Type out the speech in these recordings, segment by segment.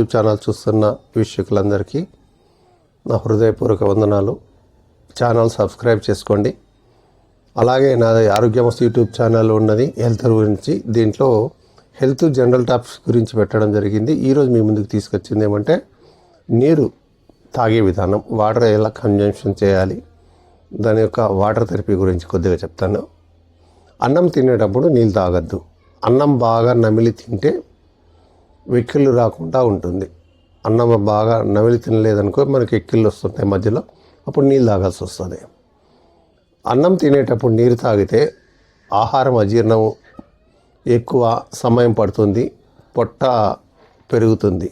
YouTube channel చూస్తున్న వీక్షకులందరికీ నా హృదయపూర్వక వందనాలు. ఛానల్ సబ్స్క్రైబ్ చేసుకోండి. అలాగే నాది ఆరోగ్యమస్తు యూట్యూబ్ ఛానల్ ఉన్నది హెల్త్ గురించి. దీంట్లో హెల్త్ జనరల్ టాపిక్స్ గురించి పెట్టడం జరిగింది. ఈరోజు మీ ముందుకు తీసుకొచ్చింది ఏమంటే నీరు తాగే విధానం వాటర్ ఎలా కన్జంప్షన్ చేయాలి దాని యొక్క వాటర్ థెరపీ గురించి కొద్దిగా చెప్తాను. అన్నం తినేటప్పుడు నీళ్ళు తాగద్దు. అన్నం బాగా నమిలి తింటే వెక్కిళ్ళు రాకుండా ఉంటుంది. అన్నం బాగా నమిలి తినలేదనుకో మనకి ఎక్కిళ్ళు వస్తుంటాయి మధ్యలో అప్పుడు నీళ్ళు తాగాల్సి వస్తుంది. అన్నం తినేటప్పుడు నీరు తాగితే ఆహారం అజీర్ణం ఎక్కువ సమయం పడుతుంది పొట్ట పెరుగుతుంది.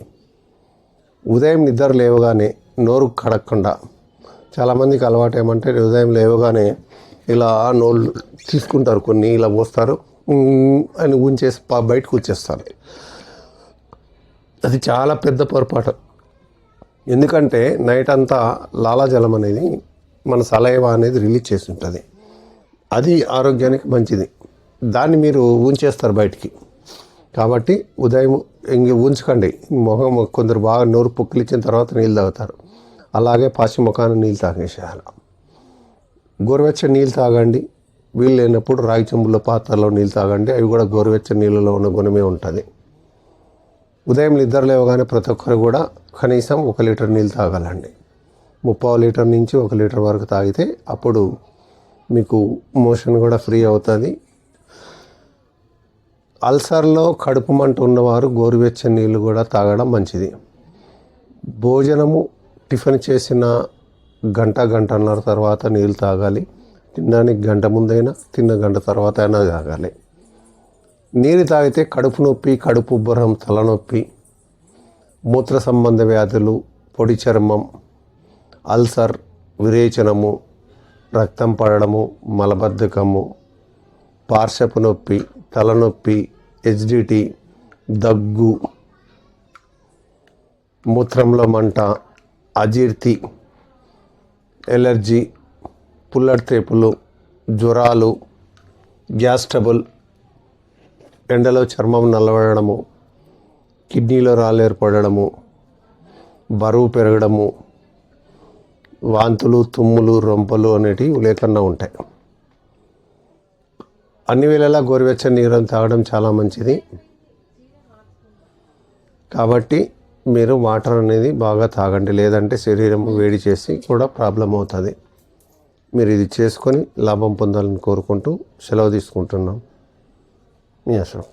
ఉదయం నిద్ర లేవగానే నోరు కడక్కుండా చాలామందికి అలవాటు ఏమంటే ఉదయం లేవగానే ఇలా నోళ్ళు తీసుకుంటారు కొన్ని ఇలా పోస్తారు అని ఉంచేసి బయటకు వచ్చేస్తారు. అది చాలా పెద్ద పొరపాటు. ఎందుకంటే నైట్ అంతా లాలాజలం అనేది మన సలైవా అనేది రిలీజ్ చేసి ఉంటుంది. అది ఆరోగ్యానికి మంచిది. దాన్ని మీరు ఉంచేస్తారు బయటికి. కాబట్టి ఉదయం ఇంక ఉంచకండి మొహం కొందరు బాగా నోరు పుక్కిలిచ్చిన తర్వాత నీళ్ళు తాగుతారు. అలాగే పాచి ముఖాన్ని నీళ్ళు తాగేసేయాలి. గోరువెచ్చని నీళ్ళు తాగండి. వీలు లేనప్పుడు రాగి చెంబులో పాత్రలో నీళ్ళు తాగండి. అవి కూడా గోరువెచ్చని నీళ్ళలో ఉన్న గుణమే ఉంటుంది. ఉదయం నిద్ర లేవగానే ప్రతి ఒక్కరు కూడా కనీసం ఒక లీటర్ నీళ్ళు తాగాలండి. ముప్పావు లీటర్ నుంచి ఒక లీటర్ వరకు తాగితే అప్పుడు మీకు మోషన్ కూడా ఫ్రీ అవుతుంది. అల్సర్లో కడుపు మంట ఉన్నవారు గోరువెచ్చని నీళ్ళు కూడా తాగడం మంచిది. భోజనము టిఫిన్ చేసిన గంట గంటన్నర తర్వాత నీళ్ళు తాగాలి. తినడానికి గంట ముందైనా తిన్న గంట తర్వాత అయినా తాగాలి. నీరు తాగితే కడుపు నొప్పి కడుపు ఉబ్బరం తలనొప్పి మూత్ర సంబంధ వ్యాధులు పొడి చర్మం అల్సర్ విరేచనము రక్తం పడడము మలబద్ధకము పార్శపు నొప్పి తలనొప్పి హెచ్డిటి దగ్గు మూత్రంలో మంట అజీర్తి ఎలర్జీ పుల్లటి తేపులు జ్వరాలు గ్యాస్ ట్రబుల్ ఎండలో చర్మం నల్లబడము కిడ్నీలో రాళ్ళు ఏర్పడము బరువు పెరగడము వాంతులు తుమ్ములు రొంపలు అనేటివి లేకుండా ఉంటాయి. అన్ని వేళలా గోరువెచ్చని నీరు తాగడం చాలా మంచిది. కాబట్టి మీరు వాటర్ అనేది బాగా తాగండి. లేదంటే శరీరం వేడి చేసి కూడా ప్రాబ్లం అవుతుంది. మీరు ఇది చేసుకొని లాభం పొందాలని కోరుకుంటూ సెలవు తీసుకుంటున్నాం. మీ అసలు.